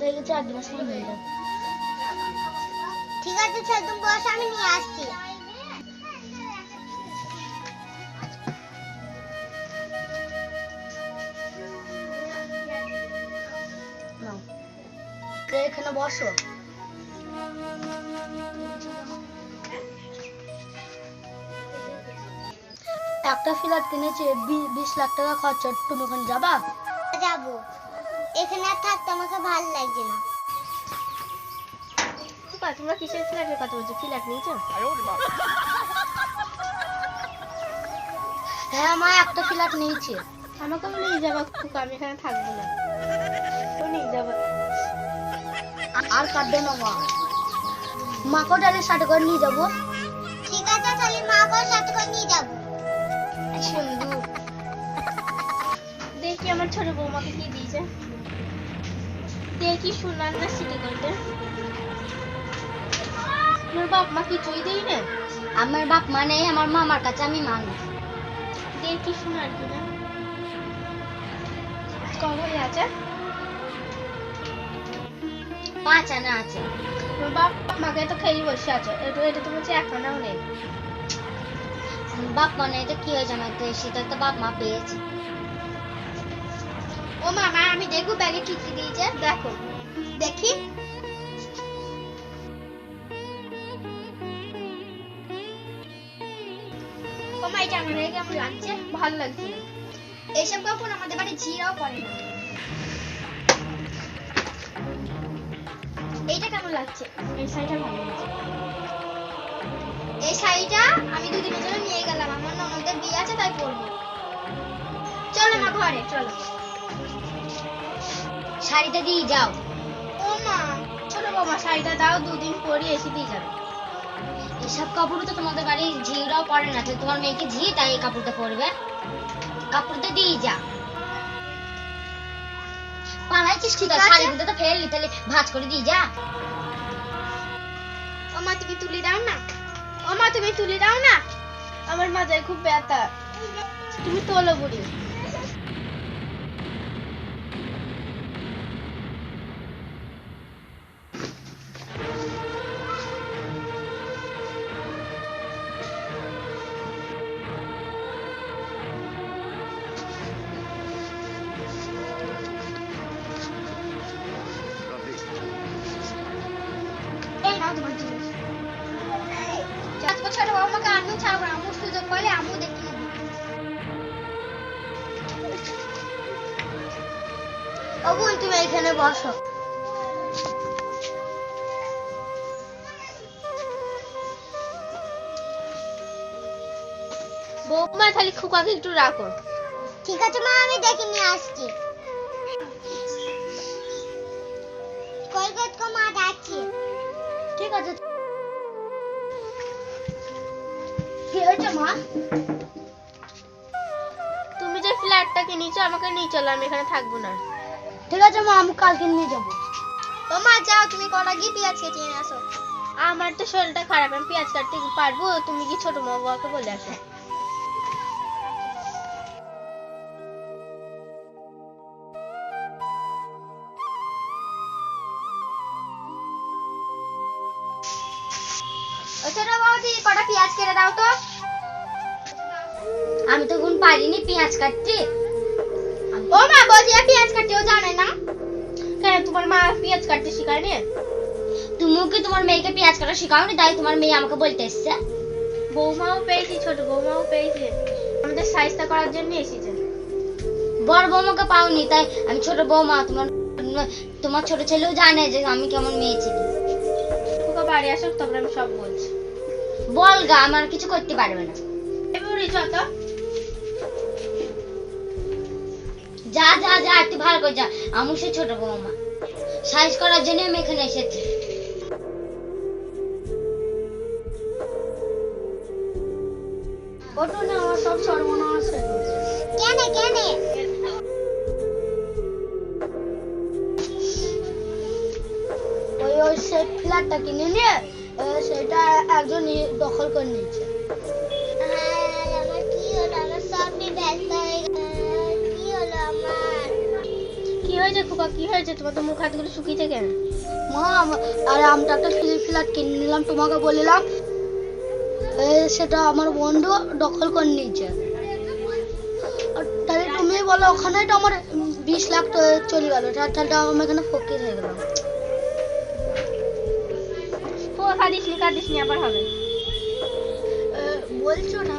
থেকে চার গ্লাস নিয়ে নিয়ে ঠিক আছে ছেলে তুমি বস আমি নিয়ে আসছি। এখানে বসো? একটা ফ্ল্যাট কিনেছে বিশ লাখ টাকা খরচা তুমি ওখানে যাবা? যাব। এখানে আর থাকতে আমাকে ভালো লাগছে না। তোমরা কিসের ফ্ল্যাটের কথা বলছো? ফ্ল্যাট নিয়েছো? হ্যাঁ মা একটা ফ্ল্যাট নিয়েছে। আমাকেও নিয়ে যাবা ফুপা আমি এখানে থাকব না। তো নিয়ে যাবা। আর কাটবে না মা। মাকে ডালের সাথে করে নিয়ে যাব? ঠিক আছে তাহলে মাকেও সাথে করে নিয়ে যাব? সুন্দর দেখি আমার ছোট বৌমাকে কি দিয়েছে। দেখি শুনান না সিটি করতে। তোর বাপ মা কিছুই দেই না। আমার বাপ মানে আমার মামার কাছে আমি মানুষ দেখি শোনার কিনা কবে আছে? পাঁচ আনা আছে। তোর বাপ মাকে তো খেয়ে বসে আছে। এটা এটা তো বলছে এক আনাও নেই। বাপ মানে এটা কি হয়েছে আমার তো সেটা তো বাপ মা পেয়েছে। ও মামা আমি দেখব ব্যাগে কি কি দিয়েছে। দেখো। দেখি। মা কেমন লাগছে? ভালো লাগছে। এইসব কাপড় আমাদের বাড়ি ঝিরাও পরে না। এইটা কেমন লাগছে? এই শাড়িটা ভালো লাগছে। এই শাড়িটা আমি দুদিনের জন্য নিয়ে গেলাম আমার ননদের বিয়ে আছে তাই পরবো চলো মা ঘরে চলো। শাড়িটা দিয়ে যাও। ও মা ছোট বৌমা শাড়িটা দাও দুদিন পরে এসে দিয়ে যাবে। এসব কাপড় তো তোমাদের বাড়ির ঝিরাও পরে না তোমার মেয়েকে ঝি তাই এই কাপড়টা পরবে? কাপড়টা দিয়ে যা। পালাইছিস ঠিক আছে। শাড়িগুলো তো ফেললি তাহলে ভাঁজ করে দিয়ে যা। ও মা তুমি তুলি দাও না? তুমি তুলে দাও না? আমার মাথায় খুব ব্যথা। তুমি তোলো বুড়ি। চার বছর আমাকে ছাড়বো না সুযোগ পেলে আমু দেখি ও তুমি এখানে বসো। বৌমা খালি খুকাকে একটু রাখো। ঠিক আছে মা আমি দেখে নিয়ে আসছি। কই মা যাচ্ছি ঠিক আছে। কি হয়েছে মা? তুমি যে ফ্ল্যাটটা কিনেছো আমাকে নিয়ে চলো আমি এখানে থাকব না। ঠিক আছে মা আমি কালকে নিয়ে যাব। ও মা যাও তুমি কটা গিয়ে পেঁয়াজ কেটে নিয়ে আসো। আমার তো শরীরটা খারাপ আমি পেঁয়াজ কাটতে পারব? তুমি কি ছোট মা বাবাকে বলে আসো। ছোট বৌদি কটা পেঁয়াজ কেটে দাও তো। আমি তো এখন পারিনি পেঁয়াজ কাটতে। ও মা আর পেঁয়াজ কাটতেও জানে না? কেন তোমার মা পেঁয়াজ কাটতে শিখায়নি? তুমিও কি তোমার মেয়েকে পেঁয়াজ কাটা শেখাওনি? তাই তোমার মেয়ে আমাকে বলতে এসছে। বৌমাও পেয়েছি ছোট বৌমাও পেয়েছি। আমাদের সাইজটা করার জন্য এসেছে। বড় বৌমাকে পাওনি তাই আমি ছোট বৌমা তোমার তোমার ছোট ছেলেও জানে যে আমি কেমন মেয়ে ছিলি। তোকে বাড়ি আসুক তারপরে আমি সব বলছি। বল গা আমার কিছু করতে পারবে না। এবারে এবার যত যা যা যা একটু ভালো করে যা। আমি সে ছোট বৌমা। সাইজ করার জন্য আমি এখানে এসেছি। ওটো না আমার সব সর্বনাশ গেছে। কেন কেন? ওই ওই সেই ফ্ল্যাটটা কিনে নিয়ে সেটা একজন দখল করে নিয়েছে। হয়েছে খোকা? কি হয়েছে? তোমার তো মুখ হাতগুলো শুকিয়েছে কেন? মা আরে আমটা একটা ফ্লিপ ফ্ল্যাট কিনে নিলাম তোমাকে বললাম। সেটা আমার বন্ধু দখল করে নিয়েছে। তাহলে তুমি বলো ওখানে তো আমার বিশ লাখ তো চলে গেল। তাহলে তো আমি এখানে ফকির হয়ে গেলাম। খোকা কাঁদিস নি কাঁদিস নি আবার হবে। বলছো না।